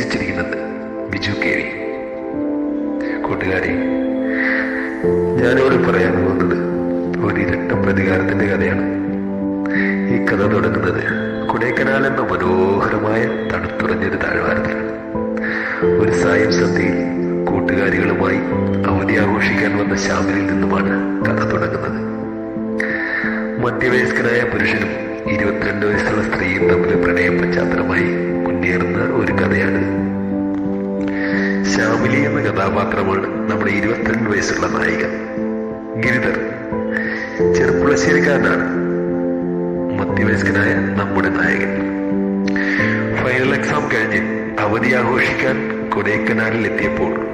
രചിച്ചിരിക്കുന്നത് ബിജു കേരി കൂട്ടുകാരി ഞാനിവിടെ പറയാൻ പോകുന്നത് ഒരു ഇരട്ട പ്രതികാരത്തിന്റെ കഥയാണ്. ഈ കഥ തുടങ്ങുന്നത് കൊടൈക്കനാൽ എന്ന മനോഹരമായ തണുത്തുറഞ്ഞൊരു താഴ്വാരത്തിലാണ്. ഒരു സായം സന്ധ്യയിൽ കൂട്ടുകാരികളുമായി അവധി ആഘോഷിക്കാൻ വന്ന ശാമിലിൽ നിന്നുമാണ് കഥ തുടങ്ങുന്നത്. മധ്യവയസ്കനായ പുരുഷനും ഇരുപത്തിരണ്ട് വയസ്സുള്ള സ്ത്രീയും തമ്മിൽ പ്രണയ പശ്ചാത്തലമായി എന്ന കഥാപാത്രമാണ് നമ്മുടെ ഇരുപത്തിരണ്ട് വയസ്സുള്ള നായിക. ഗിരിധർ. ചെറുപ്പുളശ്ശേരിക്കാരനാണ്. മധ്യവയസ്കനായ നമ്മുടെ നായകൻ. ഫൈനൽ എക്സാം കഴിഞ്ഞ് അവധി ആഘോഷിക്കാൻ കൊടൈക്കനാലിൽ എത്തിയപ്പോൾ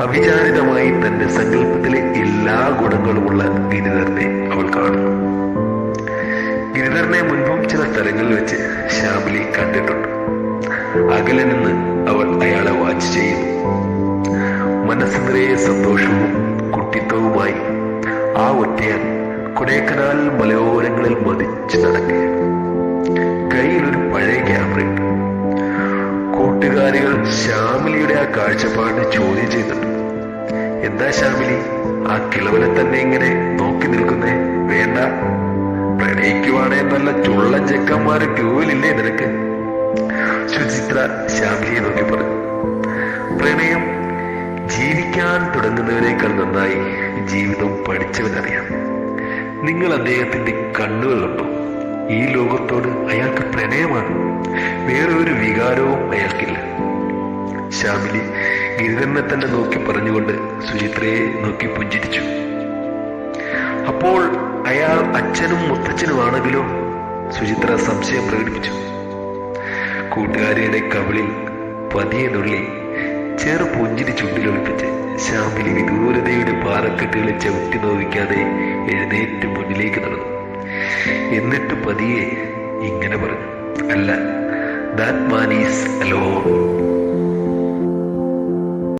അവിചാരിതമായി തന്റെ സങ്കല്പത്തിലെ എല്ലാ ഗുണങ്ങളുമുള്ള ഗിരിധറിനെ അവൾ കാണുന്നു. ഗിരിധറിനെ മുൻപും ചില സ്ഥലങ്ങളിൽ വെച്ച് ശ്യാമിലി കണ്ടിട്ടുണ്ട്. അകലെ നിന്ന് മനസ്സ് നിറയെ സന്തോഷവും കുട്ടിത്വവുമായി ആ ഒറ്റയാൻ കൊടേക്കനാൽ മലയോരങ്ങളിൽ മതിച്ചു നടക്കുകയാണ് കയ്യിലൊരു പഴയ ക്യാമറയുണ്ട് കൂട്ടുകാരികൾ ശ്യാമിലിയുടെ ആ കാഴ്ചപ്പാട് ചോദ്യം ചെയ്തിട്ടു. എന്താ ശ്യാമിലി ആ കിളവനെ തന്നെ ഇങ്ങനെ നോക്കി നിൽക്കുന്നേ? വേണ്ട. പ്രണയിക്കുവാണേ നല്ല ചുള്ളൻ ചെക്കന്മാര് ക്യൂവിലില്ലേ നിനക്ക്? സുചിത്ര ശ്യാമിലിയെ നോക്കി പറഞ്ഞു. പ്രണയം ജീവിക്കാൻ തുടങ്ങുന്നതിനേക്കാൾ നന്നായി ജീവിതം പഠിച്ചവനറിയാം. നിങ്ങൾ അദ്ദേഹത്തിന്റെ കണ്ണുകളുണ്ടോ? ഈ ലോകത്തോട് അയാൾക്ക് പ്രണയമാണ്. വേറെ ഒരു വികാരവും അയാൾക്കില്ല. ശ്യാമിലി ഗിരിധരനെ തന്നെ നോക്കി പറഞ്ഞുകൊണ്ട് സുചിത്രയെ നോക്കി പുഞ്ചിരിച്ചു. അപ്പോൾ അയാൾ അച്ഛനും മുത്തച്ഛനുമാണെങ്കിലോ സുചിത്ര സംശയം പ്രകടിപ്പിച്ചു. കൂട്ടുകാരിയുടെ കവിളിൽ പതിയെ നുള്ളി ചേർ പുഞ്ചിരി ചുണ്ടിലൊളിപ്പിച്ച് ശ്യാമിലി വിദൂരതയുടെ പാറക്കെട്ടുകളെ ചവിട്ടി നോവിക്കാതെ എഴുന്നേറ്റ് മുന്നിലേക്ക് നടന്നു. എന്നിട്ട് പതിയെ ഇങ്ങനെ പറഞ്ഞു. അല്ല ദാറ്റ് മാൻ ഈസ് അലോൺ.